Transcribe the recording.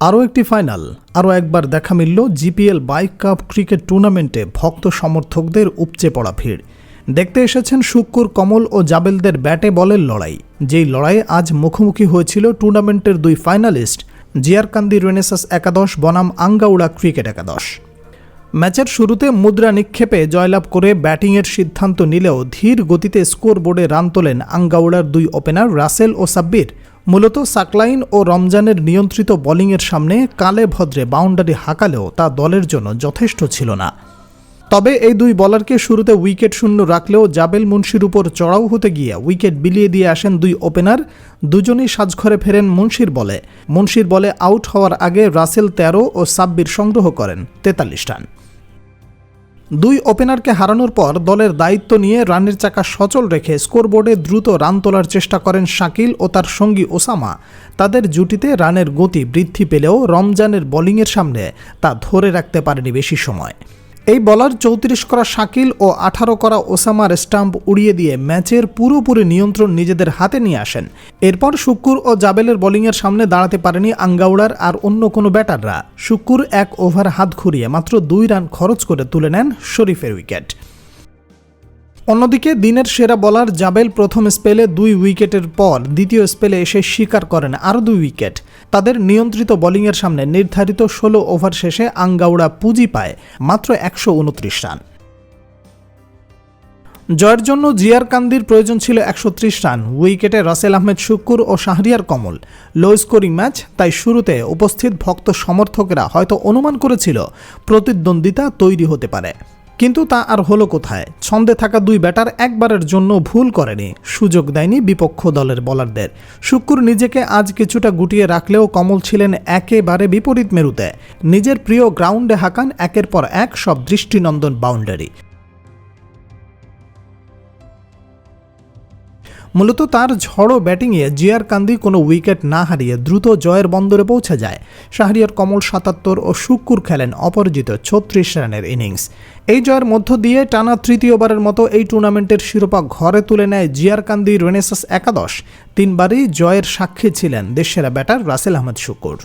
আরও একটি ফাইনাল। আরও একবার দেখা মিলল জিপিএল বাইক কাপ ক্রিকেট টুর্নামেন্টে ভক্ত সমর্থকদের উপচে পড়া ভিড়। দেখতে এসেছেন শুক্কুর, কমল ও জাবেলদের ব্যাটে বলের লড়াই। যেই লড়াইয়ে আজ মুখোমুখি হয়েছিল টুর্নামেন্টের দুই ফাইনালিস্ট, জিয়ারকান্দি রেনেসাস একাদশ, বনাম আঙ্গাউড়া ক্রিকেট একাদশ। ম্যাচের শুরুতে মুদ্রা নিক্ষেপে জয়লাভ করে ব্যাটিংয়ের সিদ্ধান্ত নিলেও ধীর গতিতে স্কোর বোর্ডে রান তোলেন আঙ্গাউড়ার দুই ওপেনার রাসেল ও সাব্বির। মূলত সাকলাইন ও রমজানের নিয়ন্ত্রিত বোলিংয়ের সামনে কালে ভদ্রে বাউন্ডারি হাঁকালেও তা দলের জন্য যথেষ্ট ছিল না। তবে এই দুই বলারকে শুরুতে উইকেট শূন্য রাখলেও জাবেল মুন্সির উপর চড়াও হতে গিয়ে উইকেট বিলিয়ে দিয়ে আসেন দুই ওপেনার, দুজনেই সাজঘরে ফেরেন মুন্সির বলে। মুন্সির বলে আউট হওয়ার আগে রাসেল তেরো ও সাব্বির সংগ্রহ করেন তেতাল্লিশ রান। দুই ওপেনারকে হারানোর পর দলের দায়িত্ব নিয়ে রানের চাকা সচল রেখে স্কোরবোর্ডে দ্রুত রান তোলার চেষ্টা করেন শাকিল ও তার সঙ্গী ওসামা। তাদের জুটিতে রানের গতি বৃদ্ধি পেলেও রমজানের বোলিংয়ের সামনে তা ধরে রাখতে পারেনি বেশি সময়। এই বলার চৌত্রিশ করা শাকিল ও আঠারো করা ওসামার স্টাম্প উড়িয়ে দিয়ে ম্যাচের পুরোপুরি নিয়ন্ত্রণ নিজেদের হাতে নিয়ে আসেন। এরপর শুক্কুর ও জাবেলের বোলিংয়ের সামনে দাঁড়াতে পারেনি আঙ্গাউড়ার আর অন্য কোনো ব্যাটাররা। শুক্কুর এক ওভার হাত ঘুরিয়ে মাত্র দুই রান খরচ করে তুলে নেন শরীফের উইকেট। অন্যদিকে দিনের সেরা বলার জাবেল প্রথম স্পেলে দুই উইকেটের পর দ্বিতীয় স্পেলে এসে স্বীকার করেন আরও দুই উইকেট। তাদের নিয়ন্ত্রিত বোলিংয়ের সামনে নির্ধারিত ষোলো ওভার শেষে আঙ্গাউড়া পুঁজি পায় মাত্র একশো উনত্রিশ রান। জয়ের জন্য জিয়ার কান্দির প্রয়োজন ছিল একশো ত্রিশ রান। উইকেটে রাসেল আহমেদ শুক্কুর ও Shahriar Komol. Low scoring match, তাই শুরুতে উপস্থিত ভক্ত সমর্থকরা হয়তো অনুমান করেছিল, প্রতিদ্বন্দ্বিতা তৈরি হতে পারে। কিন্তু তা আর হলো কোথায়? ছন্দে থাকা দুই ব্যাটার একবারের জন্য ভুল করেনি। সুযোগ দেয়নি বিপক্ষ দলের বলারদের। শুক্কুর নিজেকে আজ কিছুটা গুটিয়ে রাখলেও কমল ছিলেন একেবারে বিপরীত মেরুতে। নিজের প্রিয় গ্রাউন্ডে হাঁকান একের পর এক সব দৃষ্টিনন্দন বাউন্ডারি। মূলত তার ঝড়ো ব্যাটিংয়ে জিয়ার কান্দি কোনো উইকেট না হারিয়ে দ্রুত জয়ের বন্দরে পৌঁছে যায়। শাহরিয়ার কমল সাতাত্তর ও শুক্কুর খেলেন অপরাজিত ছত্রিশ রানের ইনিংস। এই জয়ের মধ্য দিয়ে টানা তৃতীয়বারের মতো এই টুর্নামেন্টের শিরোপা ঘরে তুলে নেয় জিয়ার কান্দি রেনেসাস একাদশ। তিনবারই জয়ের সাক্ষী ছিলেন দেশসেরা ব্যাটার রাসেল আহমেদ শুকুর